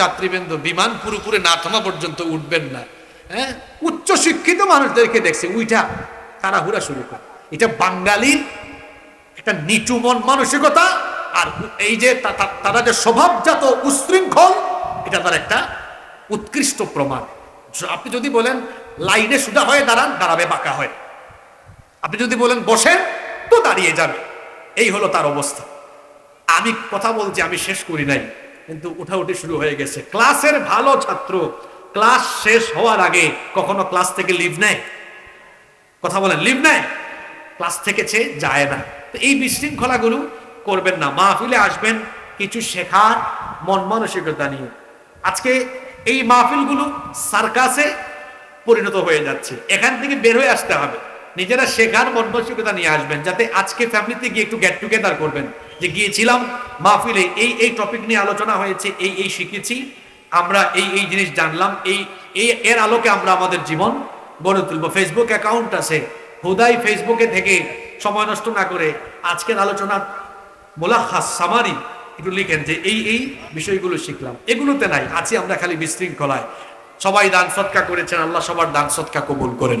যাত্রীবৃন্দ বিমান পুরোপুরি না থামা পর্যন্ত উঠবেন না। হ্যাঁ? উচ্চ শিক্ষিত মানুষদেরকে দেখছে, উইটা তাড়াহুড়া শুরু করে। এটা বাঙালির একটা নিচু মন মানসিকতা, আর এই যে তারা যে স্বভাবজাত উশৃঙ্খল, এটা তার একটা উৎকৃষ্ট প্রমাণ। আপনি যদি বলেন, লাইনে সুদা হয়ে দাঁড়ান, দাঁড়াবে বাঁকা হয়। আপনি যদি বলেন, বসেন, তো দাঁড়িয়ে যাবে এই হলো তার অবস্থা। আমি কথা বলছি, আমি শেষ করি নাই। কিন্তু উঠাউঠি শুরু হয়ে গেছে। ক্লাসের ভালো ছাত্র, ক্লাস শেষ হওয়ার আগে কখনো ক্লাস থেকে লিভ নেয়? কথা বলেন, লিভ নেয়? ক্লাস থেকে সে যায় না। তো এই বিশৃঙ্খলাগুলো করবেন না। মাহফিলে আসবেন, কিছু শেখার, মন মানসিকতা নিয়ে। আজকে এই মাহফিলগুলো সার্কাসে পরিণত হয়ে যাচ্ছে। এখান থেকে বের হয়ে আসতে হবে। নিজেরা শেখার মন মানসিকতা নিয়ে আসবেন, যাতে আজকে ফ্যামিলিতে গিয়ে একটু গেট টুগেদার করবেন। যে গিয়েছিলাম মাহফিলে, এই এই টপিক নিয়ে আলোচনা হয়েছে, এই এই শিখেছি। আমরা এই এই জিনিস জানলাম, এই এই, এর আলোকে আমরা আমাদের জীবন গড়ে তুলবো। ফেসবুক অ্যাকাউন্ট আছে। হুদাই ফেসবুকে থেকে সময় নষ্ট না করে আজকের আলোচনা মোলাখাস সামারি একটু লিখেন যে এই এই বিষয়গুলো শিখলাম। এগুলোতে নাই, আছি আমরা খালি বিশৃঙ্খলায়। সবাই দান সৎকা করেছেন, আল্লাহ সবার দান সৎকা কবুল করেন।